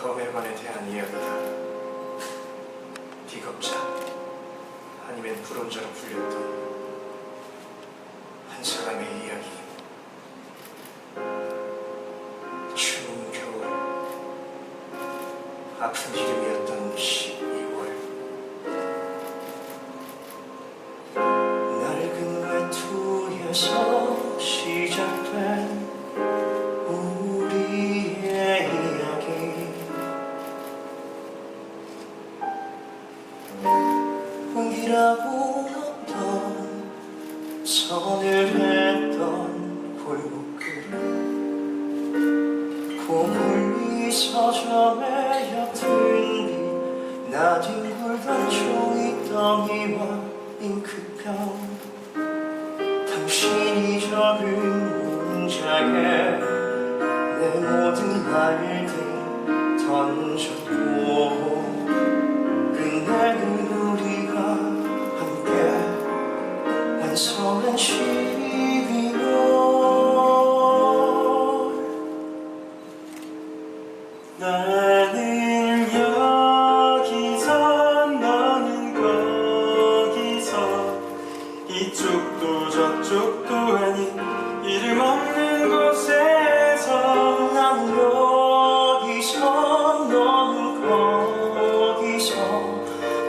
검열관에 대한 이야기다. 비겁자 아니면 불온자로 불렸던 한 사람의 이야기. 추운 겨울 아픈 이름이었던 12월 낡은 외투에서 홍기라고 어떤 선을 했던 골목길 고물리 서점에 옅은 빛 나뒹 굴던 종이덩이와 잉크병. 당신이 적은 문장에 내 모든 말들 던졌고 완성한 12월 나는 여기서 너는 거기서. 이쪽도 저쪽도 아닌 이름 없는 곳에서 나는 여기서 너는 거기서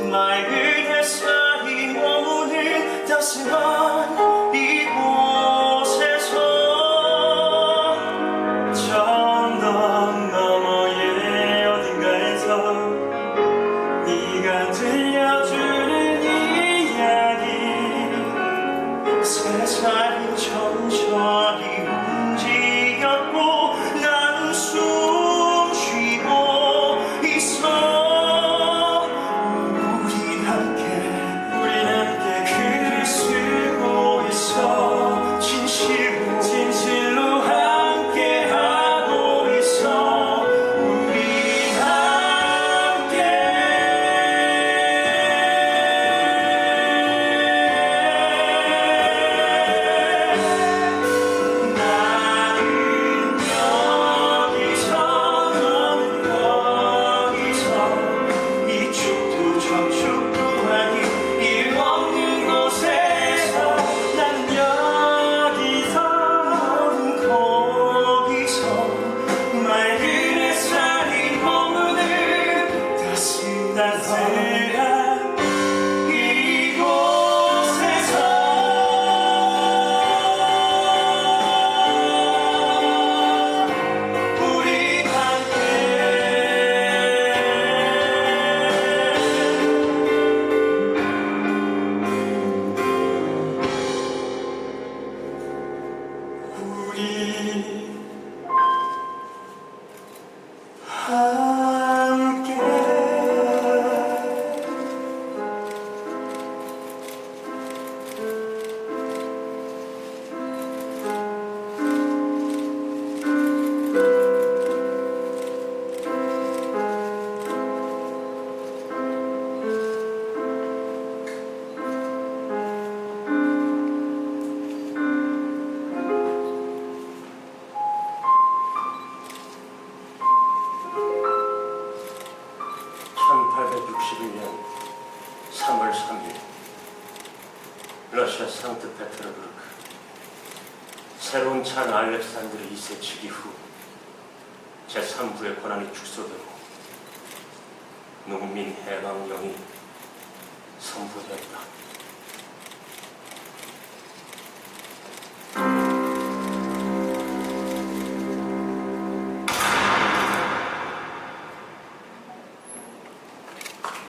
맑은 햇살이 머무는 따스한 3월 3일) 러시아 상트 페테르부르크 새로운 찬 알렉산드르 2세 즉위 후 제3부의 권한이 축소되고 농민 해방령이 선포되었다.